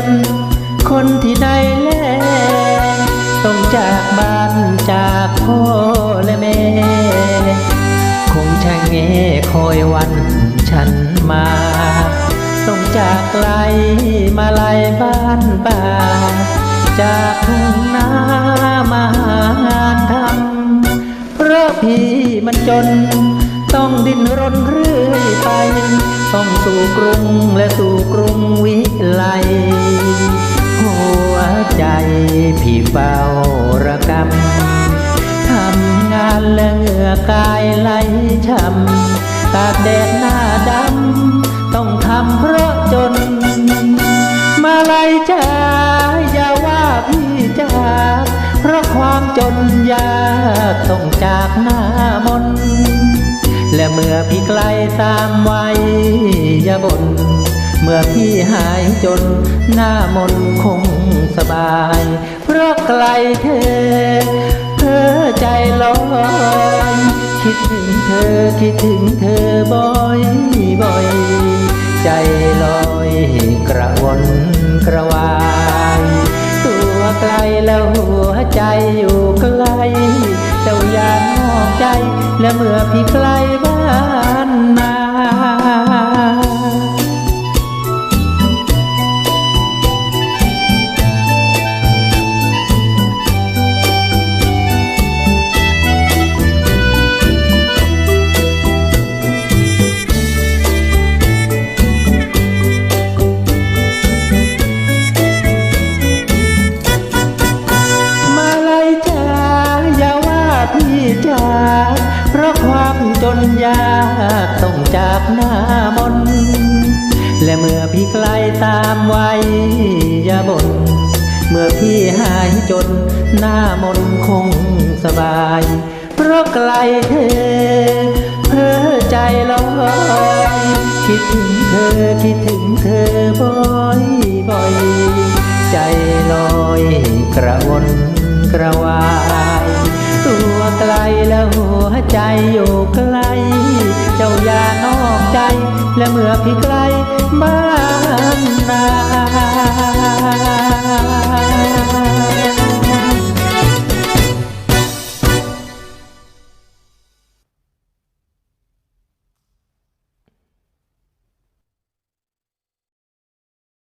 น คนที่ได้แลต้องจากบ้านจากพ่อและแม่ คงชะเงคอยวันฉันมา ต้องจากไกลมาไลบ้านบ้าจากทุ่งนามาหานทำเพราะพี่มันจน ต้องดิ้นรนเรื่อยไป ต้องสู่กรุงและสู่กรุงวิไล ใจพี่เฝ้าระกำทำงานและเหงื่อกายไหลช้ำตากแดดหน้าดำต้องทำเพราะจน มาไลยจ้าอย่าว่าพี่จากเพราะความจนยากต้องจากหน้ามน และเมื่อพี่ไกลตามไว้อย่าบน่น เมื่อพี่หายจนหน้ามนคงสบาย เพราะไกลเธอเพ้อใจลอยคิดถึงเธอคิดถึงเธอบ่อยบ่อยใจลอยกระวนกระวาย ตัวไกลแล้วหัวใจอยู่ไกลเจ้าอย่านอกใจและเมื่อพี่ไกลบ้าน เพราะความจนยากต้องจากหน้ามน และเมื่อพี่ไกลตามไว้อย่าบน่นเมื่อพี่หายจนหน้ามนคงสบาย เพราะไกลเธอเพ้อใจลอยคิดถึงเธอคิดถึงเธอบ่อยบ่อย ใจลอยกระวนกระวาย หัวใจอยู่ไกล เจ้าอย่านอกใจ และเมื่อพี่ไกลบ้าน